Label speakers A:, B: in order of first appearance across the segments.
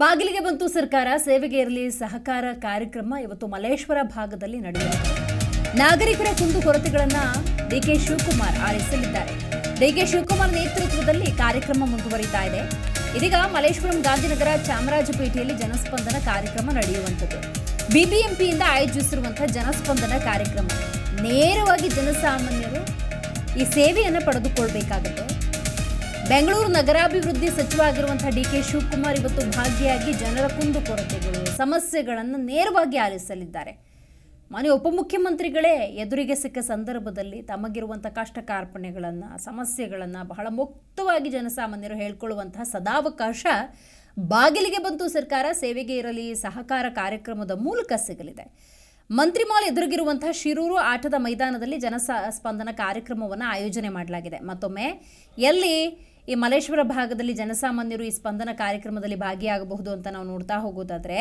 A: ಬಾಗಿಲಿಗೆ ಬಂತು ಸರ್ಕಾರ, ಸೇವೆಗೆ ಇರಲಿ, ಸಹಕಾರ ಕಾರ್ಯಕ್ರಮ ಇವತ್ತು ಮಲೇಶ್ವರ ಭಾಗದಲ್ಲಿ ನಡೆಯಲಿದೆ. ನಾಗರಿಕರ ಕುಂದು ಕೊರತೆಗಳನ್ನು ಡಿ ಕೆ ಶಿವಕುಮಾರ್ ಆಲಿಸಲಿದ್ದಾರೆ. ಡಿಕೆ ಶಿವಕುಮಾರ್ ನೇತೃತ್ವದಲ್ಲಿ ಕಾರ್ಯಕ್ರಮ ಮುಂದುವರಿತಾ ಇದೆ. ಇದೀಗ ಮಲ್ಲೇಶ್ವರಂ ಗಾಂಧಿನಗರ ಚಾಮರಾಜಪೇಟೆಯಲ್ಲಿ ಜನಸ್ಪಂದನ ಕಾರ್ಯಕ್ರಮ ನಡೆಯುವಂಥದ್ದು. ಬಿಬಿಎಂಪಿಯಿಂದ ಆಯೋಜಿಸಿರುವಂತಹ ಜನಸ್ಪಂದನ ಕಾರ್ಯಕ್ರಮ. ನೇರವಾಗಿ ಜನಸಾಮಾನ್ಯರು ಈ ಸೇವೆಯನ್ನು ಪಡೆದುಕೊಳ್ಬೇಕಾಗುತ್ತೆ. ಬೆಂಗಳೂರು ನಗರಾಭಿವೃದ್ಧಿ ಸಚಿವ ಆಗಿರುವಂತಹ ಡಿ ಕೆ ಶಿವಕುಮಾರ್ ಇವತ್ತು ಭಾಗಿಯಾಗಿ ಜನರ ಕುಂದುಕೊರತೆಗಳು ಸಮಸ್ಯೆಗಳನ್ನು ನೇರವಾಗಿ ಆಲಿಸಲಿದ್ದಾರೆ. ಮನೆ ಉಪಮುಖ್ಯಮಂತ್ರಿಗಳೇ, ಎದುರಿಗೆ ಸಿಕ್ಕ ಸಂದರ್ಭದಲ್ಲಿ ತಮಗಿರುವಂಥ ಕಷ್ಟ ಕಾರ್ಪಣ್ಯಗಳನ್ನು ಸಮಸ್ಯೆಗಳನ್ನು ಬಹಳ ಮುಕ್ತವಾಗಿ ಜನಸಾಮಾನ್ಯರು ಹೇಳ್ಕೊಳ್ಳುವಂತಹ ಸದಾವಕಾಶ ಬಾಗಿಲಿಗೆ ಬಂತು ಸರ್ಕಾರ, ಸೇವೆಗೆ ಇರಲಿ, ಸಹಕಾರ ಕಾರ್ಯಕ್ರಮದ ಮೂಲಕ ಸಿಗಲಿದೆ. ಮಂತ್ರಿ ಮಾಲ್ ಎದುರಿಗಿರುವಂತಹ ಶಿರೂರು ಆಟದ ಮೈದಾನದಲ್ಲಿ ಜನಸ, ಸ್ಪಂದನ ಕಾರ್ಯಕ್ರಮವನ್ನು ಆಯೋಜನೆ ಮಾಡಲಾಗಿದೆ. ಮತ್ತೊಮ್ಮೆ, ಎಲ್ಲಿ ಈ ಮಲೇಶ್ವರ ಭಾಗದಲ್ಲಿ ಜನಸಾಮಾನ್ಯರು ಈ ಸ್ಪಂದನ ಕಾರ್ಯಕ್ರಮದಲ್ಲಿ ಭಾಗಿಯಾಗಬಹುದು ಅಂತ ನಾವು ನೋಡ್ತಾ ಹೋಗೋದಾದ್ರೆ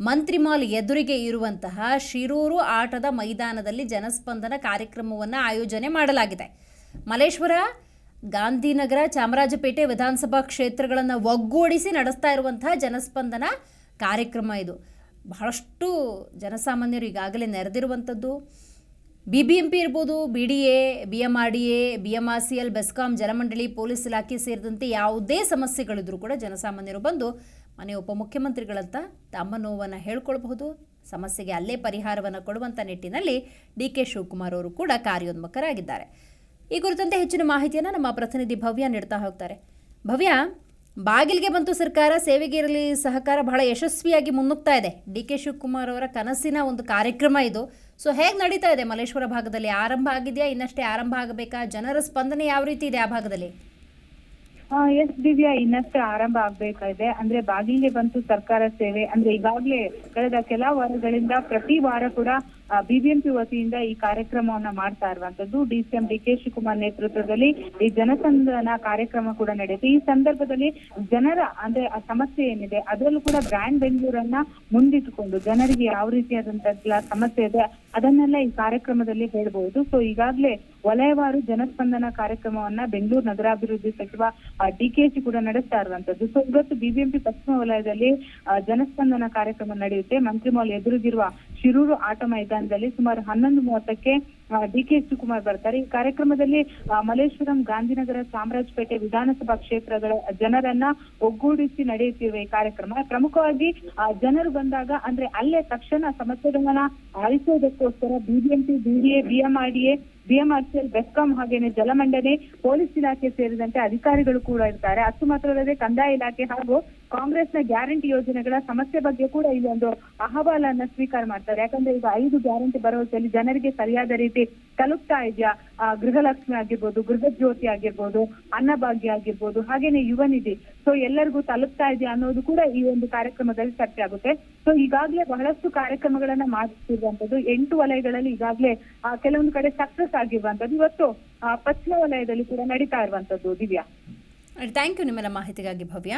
A: ಮಂತ್ರಿಮಾಲ್ ಎದುರಿಗೆ ಇರುವಂತಹ ಶಿರೂರು ಆಟದ ಮೈದಾನದಲ್ಲಿ ಜನಸ್ಪಂದನ ಕಾರ್ಯಕ್ರಮವನ್ನು ಆಯೋಜನೆ ಮಾಡಲಾಗಿದೆ. ಮಲೇಶ್ವರ ಗಾಂಧಿನಗರ, ಚಾಮರಾಜಪೇಟೆ ವಿಧಾನಸಭಾ ಕ್ಷೇತ್ರಗಳನ್ನು ಒಗ್ಗೂಡಿಸಿ ನಡೆಸ್ತಾ ಇರುವಂತಹ ಜನಸ್ಪಂದನ ಕಾರ್ಯಕ್ರಮ ಇದು. ಬಹಳಷ್ಟು ಜನಸಾಮಾನ್ಯರು ಈಗಾಗಲೇ ನೆರೆದಿರುವಂಥದ್ದು. ಬಿ ಬಿ ಎಂ ಪಿ ಇರ್ಬೋದು B D A B M R D A B M R C L BESCOM, ಜಲಮಂಡಳಿ, police ಇಲಾಖೆ ಸೇರಿದಂತೆ ಯಾವುದೇ ಸಮಸ್ಯೆಗಳಿದ್ರೂ ಕೂಡ ಜನಸಾಮಾನ್ಯರು ಬಂದು ಮನೆ ಉಪಮುಖ್ಯಮಂತ್ರಿಗಳಂತ ತಮ್ಮ ನೋವನ್ನು ಹೇಳ್ಕೊಳ್ಬಹುದು, ಸಮಸ್ಯೆಗೆ ಅಲ್ಲೇ ಪರಿಹಾರವನ್ನು ಕೊಡುವಂಥ ನಿಟ್ಟಿನಲ್ಲಿ ಡಿ ಕೆ ಶಿವಕುಮಾರ್ ಅವರು ಕೂಡ ಕಾರ್ಯೋನ್ಮುಖರಾಗಿದ್ದಾರೆ. ಈ ಕುರಿತಂತೆ ಹೆಚ್ಚಿನ ಮಾಹಿತಿಯನ್ನು ನಮ್ಮ ಪ್ರತಿನಿಧಿ ಭವ್ಯ ನೀಡ್ತಾ ಹೋಗ್ತಾರೆ. ಭವ್ಯ ಬಾಗಿಲಿಗೆ ಬಂತು ಸರ್ಕಾರ, ಸೇವೆಗೆ ಇರಲಿ, ಸಹಕಾರ ಬಹಳ ಯಶಸ್ವಿಯಾಗಿ ಮುನ್ನುಗ್ತಾ ಇದೆ. ಡಿ ಕೆ ಶಿವಕುಮಾರ್ ಅವರ ಕನಸಿನ ಒಂದು ಕಾರ್ಯಕ್ರಮ ಇದು. ಸೊ ಹೇಗೆ ನಡೀತಾ ಇದೆ ಮಲ್ಲೇಶ್ವರ ಭಾಗದಲ್ಲಿ? ಆರಂಭ ಆಗಿದೆಯಾ? ಇನ್ನಷ್ಟೇ ಆರಂಭ ಆಗಬೇಕಾ? ಜನರ ಸ್ಪಂದನೆ ಯಾವ ರೀತಿ ಇದೆ ಆ ಭಾಗದಲ್ಲಿ?
B: ಎಸ್ ದಿವ್ಯಾ, ಇನ್ನಷ್ಟೇ ಆರಂಭ ಆಗ್ಬೇಕಾಗಿದೆ. ಅಂದ್ರೆ ಬಾಗಿಲಿಗೆ ಬಂತು ಸರ್ಕಾರ ಸೇವೆ. ಅಂದ್ರೆ ಈಗಾಗ್ಲೇ ಕಳೆದ ಕೆಲ ವಾರಗಳಿಂದ ಪ್ರತಿ ವಾರ ಕೂಡ ಬಿಬಿಎಂಪಿ ವತಿಯಿಂದ ಈ ಕಾರ್ಯಕ್ರಮವನ್ನ ಮಾಡ್ತಾ ಇರುವಂತದ್ದು D CM D K Shivakumar ನೇತೃತ್ವದಲ್ಲಿ ಈ ಜನಸಂದನ ಕಾರ್ಯಕ್ರಮ ಕೂಡ ನಡೆಯುತ್ತೆ. ಈ ಸಂದರ್ಭದಲ್ಲಿ ಜನರ, ಅಂದ್ರೆ ಆ ಸಮಸ್ಯೆ ಏನಿದೆ, ಅದರಲ್ಲೂ ಕೂಡ ಬ್ರ್ಯಾಂಡ್ ಬೆಂಗಳೂರನ್ನ ಮುಂದಿಟ್ಟುಕೊಂಡು ಜನರಿಗೆ ಯಾವ ರೀತಿಯಾದಂತಹ ಸಮಸ್ಯೆ ಇದೆ ಅದನ್ನೆಲ್ಲ ಈ ಕಾರ್ಯಕ್ರಮದಲ್ಲಿ ಹೇಳಬಹುದು. ಸೊ ಈಗಾಗಲೇ ವಲಯವಾರು ಜನಸ್ಪಂದನ ಕಾರ್ಯಕ್ರಮವನ್ನ ಬೆಂಗಳೂರು ನಗರಾಭಿವೃದ್ಧಿ ಸಚಿವ ಡಿ ಕೆ ಕೂಡ ನಡೆಸ್ತಾ ಇರುವಂತದ್ದು. ಸೊ ಇವತ್ತು ಬಿಬಿಎಂಪಿ ಪಶ್ಚಿಮ ವಲಯದಲ್ಲಿ ಜನಸ್ಪಂದನ ಕಾರ್ಯಕ್ರಮ ನಡೆಯುತ್ತೆ. ಮಂತ್ರಿಮಾಲ್ ಎದುರಿಗಿರುವ ಶಿರೂರು ಆಟ ಮೈದಾನದಲ್ಲಿ ಸುಮಾರು ಹನ್ನೊಂದು ಮೂವತ್ತಕ್ಕೆ ಡಿ ಕೆ ಶಿವಕುಮಾರ್ ಬರ್ತಾರೆ. ಈ ಕಾರ್ಯಕ್ರಮದಲ್ಲಿ ಮಲ್ಲೇಶ್ವರಂ ಗಾಂಧಿನಗರ ಚಾಮರಾಜಪೇಟೆ ವಿಧಾನಸಭಾ ಕ್ಷೇತ್ರಗಳ ಜನರನ್ನ ಒಗ್ಗೂಡಿಸಿ ನಡೆಯುತ್ತಿರುವ ಈ ಕಾರ್ಯಕ್ರಮ. ಪ್ರಮುಖವಾಗಿ ಜನರು ಬಂದಾಗ, ಅಂದ್ರೆ ಅಲ್ಲೇ ತಕ್ಷಣ ಸಮಸ್ಯೆಗಳನ್ನ ಆಲಿಸೋದಕ್ಕೋಸ್ಕರ BBMP BDA BMRDA BMRCL BESCOM ಹಾಗೇನೆ ಜಲಮಂಡನೆ, ಪೊಲೀಸ್ ಇಲಾಖೆ ಸೇರಿದಂತೆ ಅಧಿಕಾರಿಗಳು ಕೂಡ ಇರ್ತಾರೆ. ಅಷ್ಟು ಮಾತ್ರವಲ್ಲದೆ ಕಂದಾಯ ಇಲಾಖೆ ಹಾಗೂ ಕಾಂಗ್ರೆಸ್ನ ಗ್ಯಾರಂಟಿ ಯೋಜನೆಗಳ ಸಮಸ್ಯೆ ಬಗ್ಗೆ ಕೂಡ ಇಲ್ಲಿ ಒಂದು ಅಹವಾಲನ್ನ ಸ್ವೀಕಾರ ಮಾಡ್ತಾರೆ. ಯಾಕಂದ್ರೆ ಈಗ ಐದು ಗ್ಯಾರಂಟಿ ಭರವಸೆಯಲ್ಲಿ ಜನರಿಗೆ ಸರಿಯಾದ ರೀತಿ ತಲುಪ್ತಾ ಇದೆಯಾ? ಗೃಹಲಕ್ಷ್ಮಿ ಆಗಿರ್ಬೋದು ಗೃಹ ಜ್ಯೋತಿ ಆಗಿರ್ಬೋದು, ಅನ್ನಭಾಗ್ಯ ಆಗಿರ್ಬೋದು, ಹಾಗೇನೆ ಯುವ ನಿಧಿ ಸೊ ಎಲ್ಲರಿಗೂ ತಲುಪ್ತಾ ಇದೆಯಾ ಅನ್ನೋದು ಕೂಡ ಈ ಒಂದು ಕಾರ್ಯಕ್ರಮದಲ್ಲಿ ಚರ್ಚೆ ಆಗುತ್ತೆ. ಸೊ ಈಗಾಗಲೇ ಬಹಳಷ್ಟು ಕಾರ್ಯಕ್ರಮಗಳನ್ನ ಮಾಡುತ್ತಿರುವಂತದ್ದು ಎಂಟು ವಲಯಗಳಲ್ಲಿ ಈಗಾಗಲೇ ಕೆಲವೊಂದು ಕಡೆ ಸಕ್ಸಸ್ ಆಗಿರುವಂತದ್ದು ಇವತ್ತು ಆ, ಪಶ್ಚಿಮ ವಲಯದಲ್ಲಿ ಕೂಡ ನಡೀತಾ ಇರುವಂತದ್ದು ದಿವ್ಯಾ.
A: ಥ್ಯಾಂಕ್ ಯು ನಿಮ್ಮೆಲ್ಲ ಮಾಹಿತಿಗಾಗಿ ಭವ್ಯ.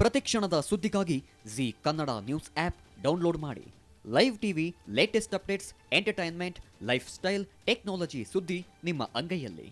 C: ಪ್ರತಿಕ್ಷಣದ ಸುದ್ದಿಗಾಗಿ Zee Kannada news app download ಮಾಡಿ. Live TV latest updates entertainment lifestyle technology ಸುದ್ದಿ ನಿಮ್ಮ ಅಂಗೈಯಲ್ಲಿ.